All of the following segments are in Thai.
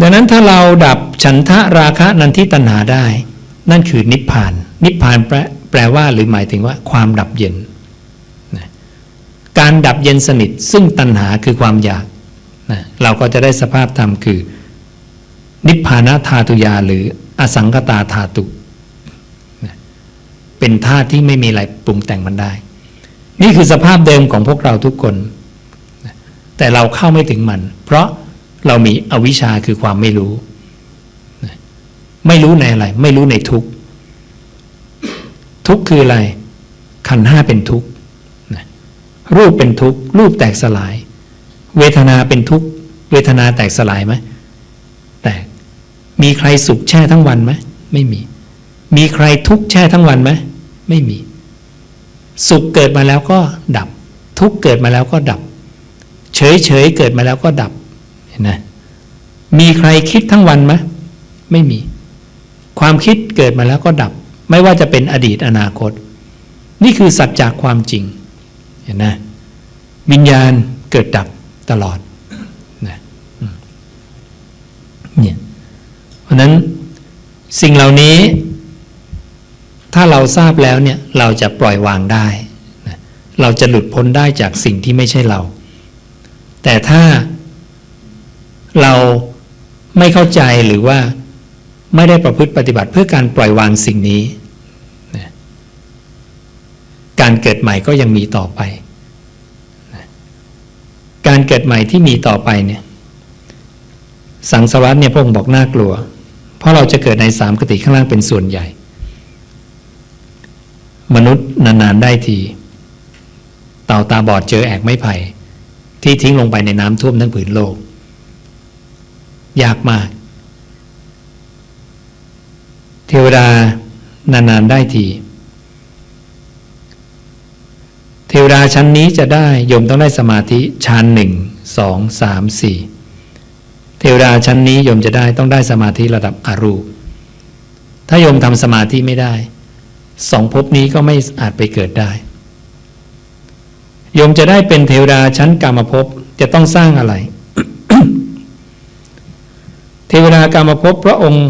ดังนั้นถ้าเราดับฉันทะราคะนันทิตัณหาได้ นั่นคือนิพพาน นิพพานแปลแปลว่าหรือหมายถึงว่าความดับเย็นนะการดับเย็นสนิทซึ่งตัณหาคือความอยากนะเราก็จะได้สภาพธรรมคือ นิพพานะธาตุยาหรืออสังกตาธาตุนะเป็นธาตุที่ไม่มีอะไรปรุงแต่งมันได้ นี่คือสภาพเดิมของพวกเราทุกคนนะแต่เราเข้าไม่ถึงมัน เพราะ เรามีอวิชชาคือความไม่รู้ ไม่รู้ในอะไร ไม่รู้ในทุก ทุกคืออะไร ขันห้าเป็นทุกรูปเป็นทุกรูปแตกสลาย เวทนาเป็นทุกเวทนาแตกสลายไหมแตกมีใครสุขแช่ทั้งวันไหมไม่มี มีใครทุกข์แช่ทั้งวันไหมไม่มี สุขเกิดมาแล้วก็ดับ ทุกข์เกิดมาแล้วก็ดับ เฉยเฉยเกิดมาแล้วก็ดับ นไหมมีใครคิดทั้งวันไหมไม่มี ความคิดเกิดมาแล้วก็ดับ ไม่ว่าจะเป็นอดีตอนาคต นี่คือสัจจากความจริงเห็นไหมวิญญาณเกิดดับตลอดนะเนี่ยเพราะฉะนั้นสิ่งเหล่านี้ ถ้าเราทราบแล้วเนี่ยเราจะปล่อยวางได้นะเราจะหลุดพ้นได้จากสิ่งที่ไม่ใช่เรา แต่ถ้า เราไม่เข้าใจหรือว่าไม่ได้ประพฤติปฏิบัติเพื่อการปล่อยวางสิ่งนี้นะการเกิดใหม่ก็ยังมีต่อไปนะการเกิดใหม่ที่มีต่อไปเนี่ยสังสารวัตเนี่ยพระองค์บอกน่ากลัว เพราะเราจะเกิดในสามกติข้างล่างเป็นส่วนใหญ่ มนุษย์นานๆได้ที เต่าตาบอดเจอแอกไม้ไผ่ที่ทิ้งลงไปในน้ำท่วมทั้งผืนโลก ยากมาก เทวดานานๆได้ทีเทวดาชั้นนี้จะได้โยมต้องได้สมาธิชั้นหนึ่งสองสามสี่เทวดาชั้นนี้โยมจะได้ต้องได้สมาธิระดับอรูป ถ้าโยมทำสมาธิไม่ได้สองภพนี้ก็ไม่อาจไปเกิดได้ โยมจะได้เป็นเทวดาชั้นกามภพจะต้องสร้างอะไร เทวดากามภพพระองค์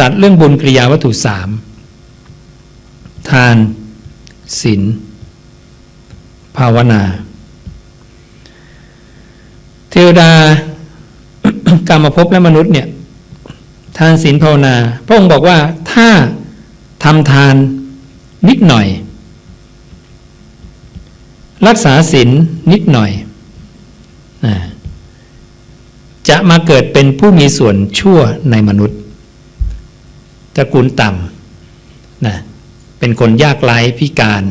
ตัดเรื่องบุญกิริยาวัตถุสามทานศีลภาวนา เทวดากามภพและมนุษย์เนี่ยทานศีลภาวนา พระองค์บอกว่าถ้าทำทานนิดหน่อย รักษาศีลนิดหน่อยนะ จะมาเกิดเป็นผู้มีส่วนชั่วในมนุษย์ตระกูลต่ำนะเป็นคนยากไร้พิการ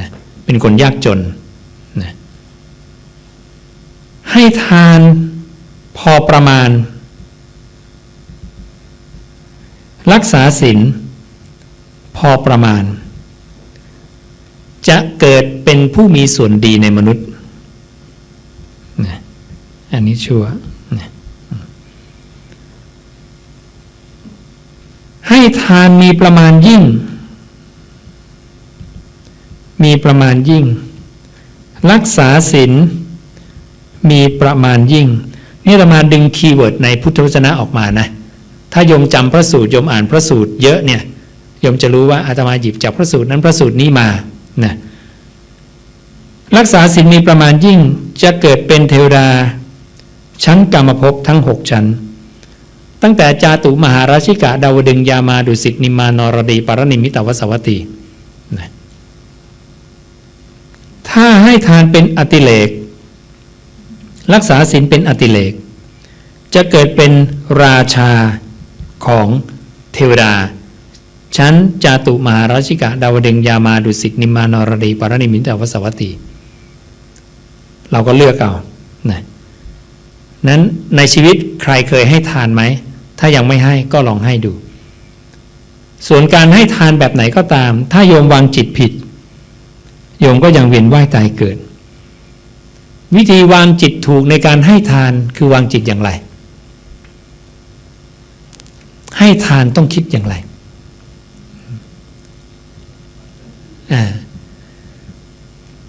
นะเป็นคนยากจนนะให้ทานพอประมาณ รักษาศีลพอประมาณ จะเกิดเป็นผู้มีส่วนดีในมนุษย์นะอันนี้ชัวร์นะ ให้ทานมีประมาณยิ่ง มีประมาณยิ่ง รักษาศีลมีประมาณยิ่ง นี่เรามาดึงคีย์เวิร์ดในพุทธวจนะออกมานะ ถ้าโยมจำพระสูตรโยมอ่านพระสูตรเยอะเนี่ยโยมจะรู้ว่าอาตมาหยิบจากพระสูตรนั้นพระสูตรนี้มานะรักษาศีลมีประมาณยิ่งจะเกิดเป็นเทวดา ชั้นกรรมภพทั้งหกชั้น ตั้งแต่จาตุมหาราชิกะดาวดึงยามาดุสิตนิมานรดีปารณิมิตวสวัตีนะถ้าให้ทานเป็นอติเลก รักษาศีลเป็นอติเลก จะเกิดเป็นราชาของเทวดา ชั้นจาตุมหาราชิกะดาวดึงยามาดุสิตนิมานรดีปารณิมิตวสวัตีเราก็เลือกเอานะ นั้นในชีวิตใครเคยให้ทานไหม ถ้ายังไม่ให้ก็ลองให้ดู ส่วนการให้ทานแบบไหนก็ตาม ถ้าโยมวางจิตผิด โยมก็ยังเวียนว่ายตายเกิด วิธีวางจิตถูกในการให้ทานคือวางจิตอย่างไร ให้ทานต้องคิดอย่างไร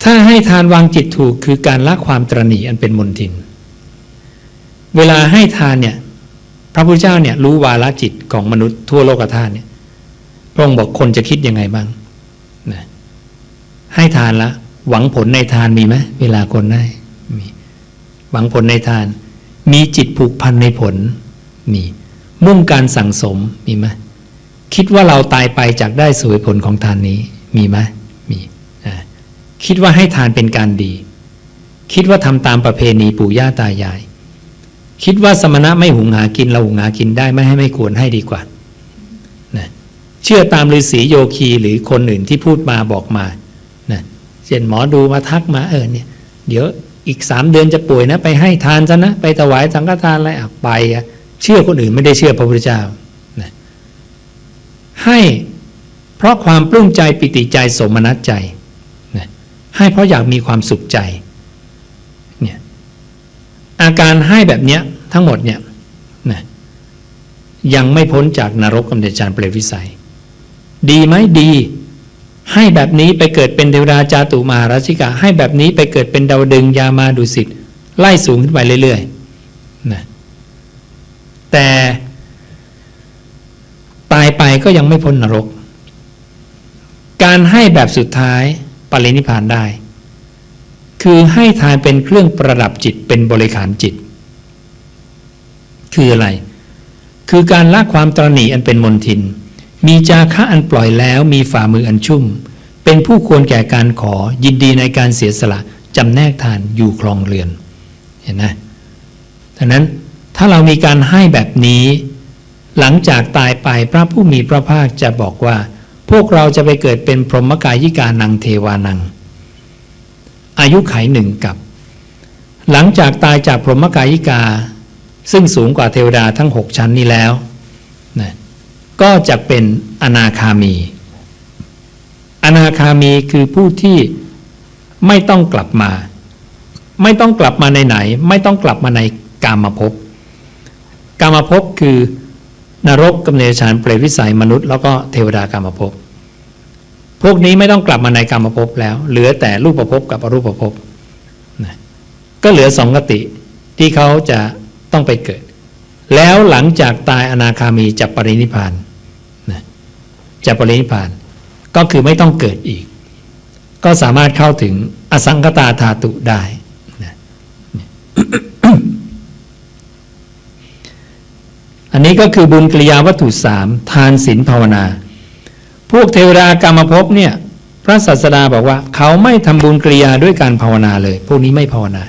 ถ้าให้ทานวางจิตถูกคือการละความตรณีอันเป็นมนทิน เวลาให้ทานเนี่ย พระพุทธเจ้าเนี่ยรู้วาลจิตของมนุษย์ทั่วโลกธาตุเนี่ยพระองค์บอกคนจะคิดยังไงบ้างนะให้ทานละ หวังผลในทานมีไหมเวลาคนได้มีหวังผลในทาน มีจิตผูกพันในผลมีมุ่งการสั่งสมมีไหมคิดว่าเราตายไปจากได้สวยผลของทานนี้มีไหมมีคิดว่าให้ทานเป็นการดี คิดว่าทำตามประเพณีปู่ย่าตายาย คิดว่าสมณะไม่หุงหากินเราหุงหากินได้ไม่ให้ไม่ควรให้ดีกว่านะเชื่อตามฤาษีโยคีหรือคนอื่นที่พูดมาบอกมานะเช่นหมอดูมาทักมาเออเนี่ย เดี๋ยวอีกสามเดือนจะป่วยนะ ไปให้ทานซะนะ ไปถวายสังฆทานอะไรอะไปอะเชื่อคนอื่นไม่ได้เชื่อพระพุทธเจ้านะให้เพราะความปลื้มใจปิติใจสมนัตใจนะให้เพราะอยากมีความสุขใจ อาการให้แบบเนี้ยทั้งหมดเนี่ยนะยังไม่พ้นจากนรกกำเนิดจารเปรตวิสัย ดีไหมดี ให้แบบนี้ไปเกิดเป็นเทวดาจาตุมหาราชิกาให้แบบนี้ไปเกิดเป็นดาวดึงยามาดุสิตไล่สูงขึ้นไปเรื่อยๆนะแต่ตายไปก็ยังไม่พ้นนรก การให้แบบสุดท้ายปรินิพานได้ คือให้ทานเป็นเครื่องประดับจิตเป็นบริขารจิต คืออะไร คือการละความตรณีอันเป็นมนทิน มีจาคะอันปล่อยแล้วมีฝ่ามืออันชุ่ม เป็นผู้ควรแก่การขอยินดีในการเสียสละจำแนกทานอยู่คลองเรือน เห็นนะดังนั้นถ้าเรามีการให้แบบนี้ หลังจากตายไปพระผู้มีพระภาคจะบอกว่า พวกเราจะไปเกิดเป็นพรหมกายิกานังเทวานัง อายุไขหนึ่งกับ หลังจากตายจากพรหมกายิกา ซึ่งสูงกว่าเทวดาทั้งหกชั้นนี้แล้วนะก็จะเป็นอนาคามี อนาคามีคือผู้ที่ไม่ต้องกลับมา ไม่ต้องกลับมาในไหน ไม่ต้องกลับมาในกามภพกามภพคือนรกกำเนิดฉานเปรตวิสัยมนุษย์ แล้วก็เทวดากามภพ พวกนี้ไม่ต้องกลับมาในกามภพแล้ว เหลือแต่รูปภพกับอรูปภพนะก็เหลือสองกติที่เขาจะต้องไปเกิด แล้วหลังจากตายอนาคามีจะปรินิพานนะจะปรินิพพาน ก็คือไม่ต้องเกิดอีก ก็สามารถเข้าถึงอสังกตาธาตุได้นะอันนี้ก็คือบุญกิริยาวัตถุสามทานศีลภาวนา พวกเทวดากรรมภพเนี่ย พระศาสดาบอกว่า เขาไม่ทำบุญกิริยาด้วยการภาวนาเลย พวกนี้ไม่ภาวนา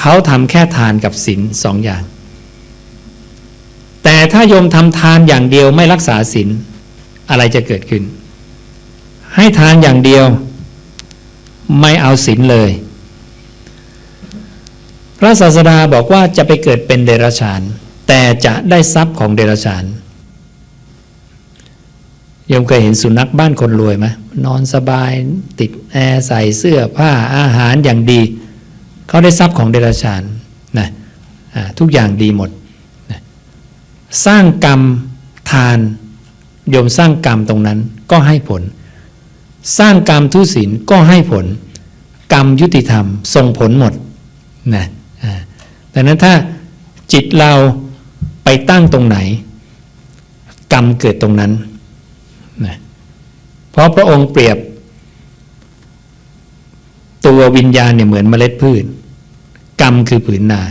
เขาทำแค่ทานกับศีลสองอย่าง แต่ถ้าโยมทำทานอย่างเดียวไม่รักษาศีลอะไรจะเกิดขึ้น ให้ทานอย่างเดียวไม่เอาศีลเลย พระศาสดาบอกว่าจะไปเกิดเป็นเดรัจฉาน แต่จะได้ทรัพย์ของเดรัจฉาน ยมเคยเห็นสุนัขบ้านคนรวยไหมนอนสบายติดแอร์ใส่เสื้อผ้าอาหารอย่างดี เขาได้ทรัพย์ของเดรัจฉานนะทุกอย่างดีหมดนะสร้างกรรมทานโยมสร้างกรรมตรงนั้นก็ให้ผล สร้างกรรมทุศีลก็ให้ผล กรรมยุติธรรมส่งผลหมดนะอ่าดังนั้นถ้าจิตเราไปตั้งตรงไหน กรรมเกิดตรงนั้น เพราะพระองค์เปรียบ ตัววิญญาณเนี่ยเหมือนเมล็ดพืช กรรมคือผืนนา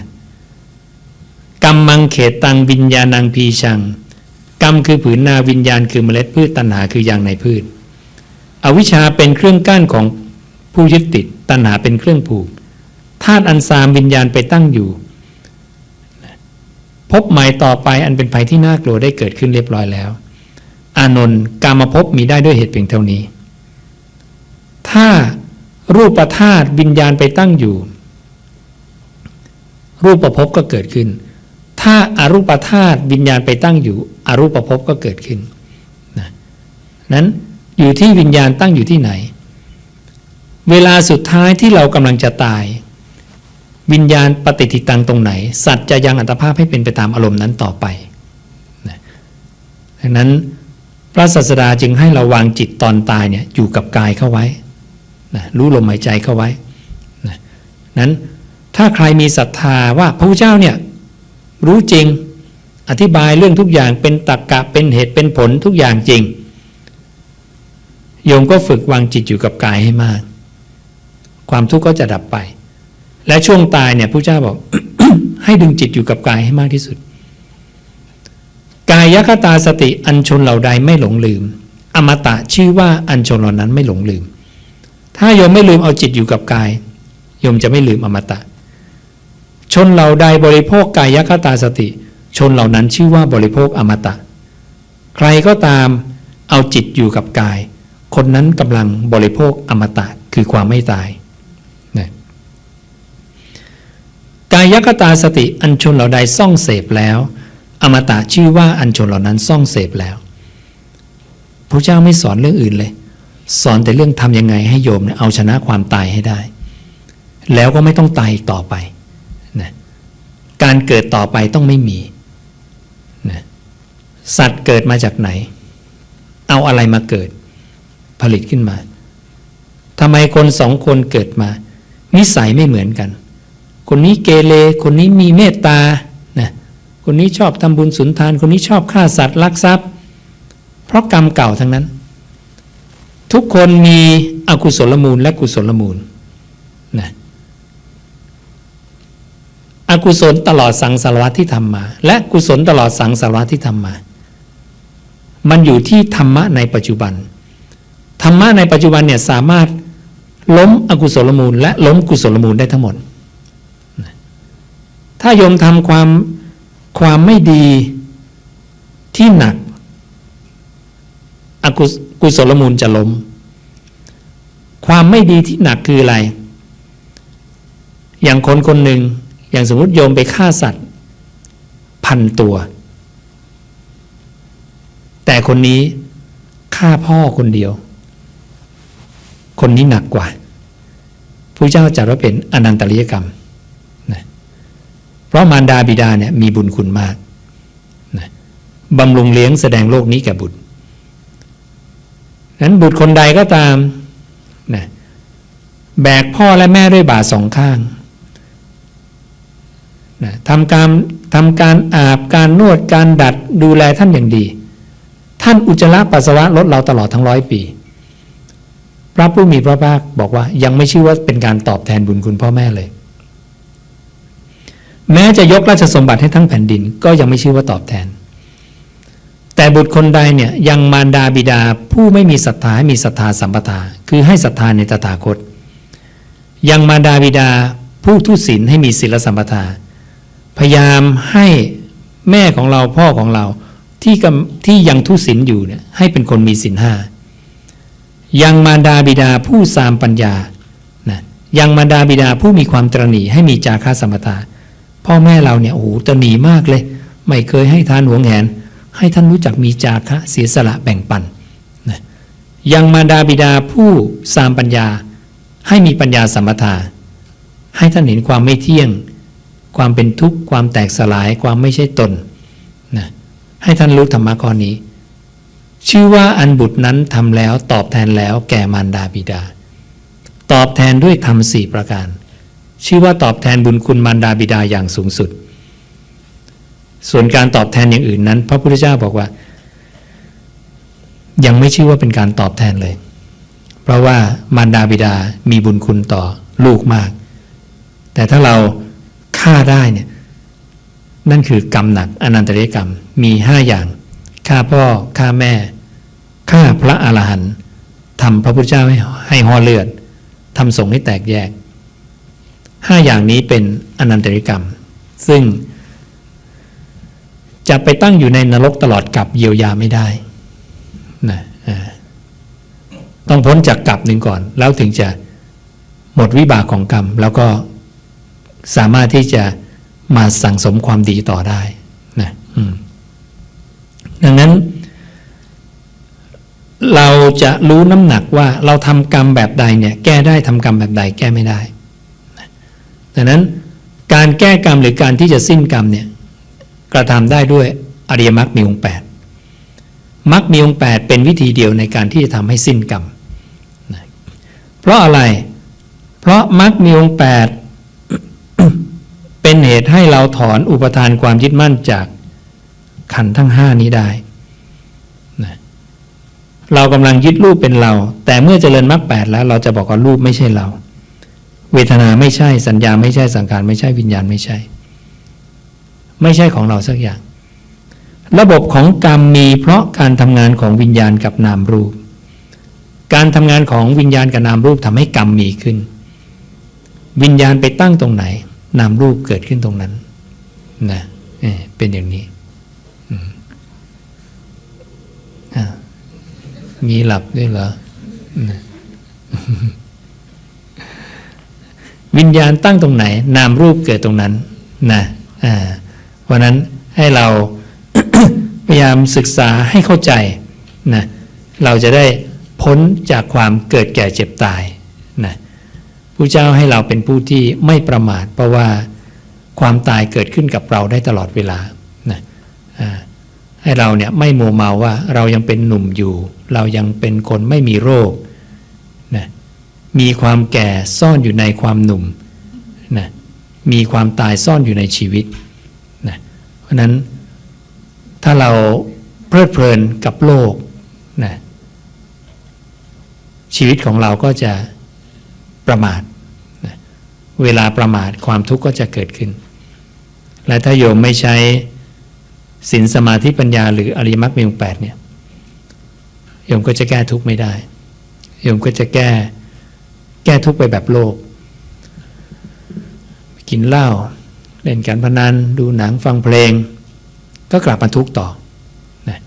กรรมมังเขตตังวิญญาณังพีชัง กรรมคือผืนนาวิญญาณคือเมล็ดพืชตัณหาคือยางในพืช อวิชชาเป็นเครื่องกั้นของผู้ยึดติดตัณหาเป็นเครื่องผูกธาตุอันสามวิญญาณไปตั้งอยู่พบใหม่ต่อไปอันเป็นภัยที่น่ากลัวได้เกิดขึ้นเรียบร้อยแล้ว อานนท์การมภพบมีได้ด้วยเหตุเพียงเท่านี้ ถ้ารูปธาตุวิญญาณไปตั้งอยู่ รูปภพก็เกิดขึ้น ถ้าอารูปธาตุวิญญาณไปตั้งอยู่อรูปภพก็เกิดขึ้นนะนั้นอยู่ที่วิญญาณตั้งอยู่ที่ไหน เวลาสุดท้ายที่เรากำลังจะตาย วิญญาณปฏิทิตังตรงไหน สัตว์จะยังอัตภาพให้เป็นไปตามอารมณ์นั้นต่อไปนะดังนั้น ระศาสดาจึงให้เราวางจิตตอนตายเนี่ยอยู่กับกายเข้าไว้นะรู้ลมหายใจเข้าไว้นะนั้นถ้าใครมีศรัทธาว่าพระพุทธเจ้าเนี่ยรู้จริงอธิบายเรื่องทุกอย่างเป็นตรรกะเป็นเหตุเป็นผลทุกอย่างจริง โยมก็ฝึกวางจิตอยู่กับกายให้มาก ความทุกข์ก็จะดับไป และช่วงตายเนี่ยผู้เจ้าบอก ให้ดึงจิตอยู่กับกายให้มากที่สุดายคตาสติอันชนเหล่าใดไม่หลงลืม อมตะชื่อว่าอันชนเหล่านั้นไม่หลงลืม ถ้าโยมไม่ลืมเอาจิตอยู่กับกาย โยมจะไม่ลืมอมตะ ชนเหล่าใดบริโภคกายคตาสติ ชนเหล่านั้นชื่อว่าบริโภคอมตะ ใครก็ตามเอาจิตอยู่กับกาย คนนั้นกำลังบริโภคอมตะคือความไม่ตายนะกายคตาสติอันชนเหล่าใดซ่องเสพแล้ว อมตะชื่อว่าอันชนเหล่านั้นซ่องเสพแล้วพระเจ้าไม่สอนเรื่องอื่นเลย สอนแต่เรื่องทำยังไงให้โยมเนี่ยเอาชนะความตายให้ได้ แล้วก็ไม่ต้องตายอีกต่อไปนะการเกิดต่อไปต้องไม่มีนะสัตว์เกิดมาจากไหน เอาอะไรมาเกิด ผลิตขึ้นมาทำไมคนสองคนเกิดมา นิสัยไม่เหมือนกัน คนนี้เกเรคนนี้มีเมตตา คนนี้ชอบทำบุญสุนทาน คนนี้ชอบฆ่าสัตว์ลักทรัพย์ เพราะกรรมเก่าทั้งนั้น ทุกคนมีอกุศลมูลและกุศลมูลนะอกุศลตลอดสังสารวัตที่ทำมา และกุศลตลอดสังสารวัตที่ทำมา มันอยู่ที่ธรรมะในปัจจุบัน ธรรมะในปัจจุบันเนี่ยสามารถล้มอกุศลมูล และล้มกุศลมูลได้ทั้งหมด ถ้าโยมทำความ ความไม่ดีที่หนักอกุศกุศลมูลจะล้ม ความไม่ดีที่หนักคืออะไร อย่างคนคนหนึ่ง อย่างสมมติโยมไปฆ่าสัตว์ พันตัว แต่คนนี้ฆ่าพ่อคนเดียว คนนี้หนักกว่าพระเจ้าจัดว่าเป็นอนันตริยกรรม เพราะมารดาบิดาเนี่ยมีบุญคุณมากนะบำรุงเลี้ยงแสดงโลกนี้แก่บุตรนั้นบุตรคนใดก็ตามนะแบกพ่อและแม่ด้วยบาสองข้างนะทำการทำการอาบการนวดการดัดดูแลท่านอย่างดี ท่านอุจจาระปัสสาวะลดเราตลอดทั้งร้อยปี พระผู้มีพระภาคบอกว่ายังไม่ชื่อว่าเป็นการตอบแทนบุญคุณพ่อแม่เลย แม้จะยกราชสมบัติให้ทั้งแผ่นดินก็ยังไม่ชื่อว่าตอบแทน แต่บุตรคนใดเนี่ยยังมารดาบิดาผู้ไม่มีศรัทธาให้มีศรัทธาสัมปทา คือให้ศรัทธาในตถาคต ยังมารดาบิดาผู้ทุศีลให้มีศีลสัมปทา พยายามให้แม่ของเราพ่อของเราที่กำที่ยังทุศีลอยู่เนี่ยให้เป็นคนมีศีลห้ายังมารดาบิดาผู้สามปัญญานะยังมารดาบิดาผู้มีความตรณีให้มีจาคะสัมปทา พ่อแม่เราเนี่ยโอ้โหตรณีมากเลย ไม่เคยให้ทานหวงแหน ให้ท่านรู้จักมีจาคะเสียสละแบ่งปันนะยังมารดาบิดาผู้สามปัญญา ให้มีปัญญาสัมปทา ให้ท่านเห็นความไม่เที่ยง ความเป็นทุกข์ความแตกสลายความไม่ใช่ตนนะให้ท่านรู้ธรรมะข้อนี้ ชื่อว่าอันบุตรนั้นทำแล้วตอบแทนแล้วแก่มารดาบิดา ตอบแทนด้วยธรรมสี่ประการ ชื่อว่าตอบแทนบุญคุณมารดาบิดาอย่างสูงสุด ส่วนการตอบแทนอย่างอื่นนั้น พระพุทธเจ้าบอกว่า ยังไม่ชื่อว่าเป็นการตอบแทนเลย เพราะว่ามารดาบิดามีบุญคุณต่อลูกมาก แต่ถ้าเราฆ่าได้เนี่ยนั่นคือกรรมหนักอนันตริยกรรมมีห้าอย่างฆ่าพ่อฆ่าแม่ฆ่าพระอรหันต์ทำพระพุทธเจ้าให้ให้ห่อเลือดทำสงฆ์ให้แตกแยก ห้าอย่างนี้เป็นอนันตริกรรม ซึ่ง จะไปตั้งอยู่ในนรกตลอดกับเยียวยาไม่ได้นะต้องพ้นจากกับหนึ่งก่อน แล้วถึงจะหมดวิบากของกรรม แล้วก็สามารถที่จะมาสั่งสมความดีต่อได้นะดังนั้น เราจะรู้น้ำหนักว่าเราทำกรรมแบบใดเนี่ย แก้ได้ทำกรรมแบบใดแก้ไม่ได้ ดังนั้นการแก้กรรมหรือการที่จะสิ้นกรรมเนี่ยกระทำได้ด้วยอริยมรรคมีองค์แปดมรรคมีองค์แปดเป็นวิธีเดียวในการที่จะทำให้สิ้นกรรมเพราะอะไร เพราะมรรคมีองค์แปดเป็นเหตุให้เราถอนอุปทานความยึดมั่นจากขันทั้งห้านี้ได้นะเรากำลังยึดรูปเป็นเรา แต่เมื่อเจริญมรรคแปดแล้วเราจะบอกว่ารูปไม่ใช่เรา เวทนาไม่ใช่สัญญาไม่ใช่สังขารไม่ใช่วิญญาณไม่ใช่ ไม่ใช่ของเราสักอย่าง ระบบของกรรมมีเพราะการทำงานของวิญญาณกับนามรูป การทำงานของวิญญาณกับนามรูปทำให้กรรมมีขึ้น วิญญาณไปตั้งตรงไหน นามรูปเกิดขึ้นตรงนั้นนะเป็นอย่างนี้มีหลับด้วยเหรอ วิญญาณตั้งตรงไหน นามรูปเกิดตรงนั้นนะอ่าเพราะนั้นให้เรา พยายามศึกษาให้เข้าใจนะเราจะได้พ้นจากความเกิดแก่เจ็บตายนะผู้เจ้าให้เราเป็นผู้ที่ไม่ประมาท เพราะว่าความตายเกิดขึ้นกับเราได้ตลอดเวลานะให้เราเนี่ยไม่โมเมาว่าเรายังเป็นหนุ่มอยู่ เรายังเป็นคนไม่มีโรค มีความแก่ซ่อนอยู่ในความหนุ่มนะมีความตายซ่อนอยู่ในชีวิตนะเพราะนั้นถ้าเราเพลิดเพลินกับโลกนะชีวิตของเราก็จะประมาทนะเวลาประมาทความทุกข์ก็จะเกิดขึ้น และถ้าโยมไม่ใช้ศีลสมาธิปัญญาหรืออริยมรรคมีองแปดเนี่ยโยมก็จะแก้ทุกข์ไม่ได้โยมก็จะแก้ แก้ทุกข์ไปแบบโลก กินเหล้าเล่นการพนันดูหนังฟังเพลง ก็กลับมาทุกข์ต่อนะ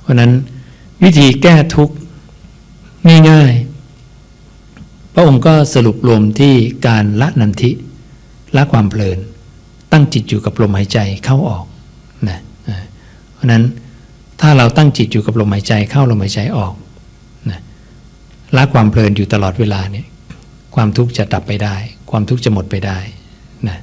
เพราะนั้นวิธีแก้ทุกข์ง่ายๆ พระองค์ก็สรุปรวมที่การละนันทิละความเพลิน ตั้งจิตอยู่กับลมหายใจเข้าออกนะเพราะฉะนั้นถ้าเราตั้งจิตอยู่กับลมหายใจเข้าลมหายใจออกนะละความเพลินอยู่ตลอดเวลาเนี่ย ความทุกข์จะดับไปได้ ความทุกข์จะหมดไปได้นะ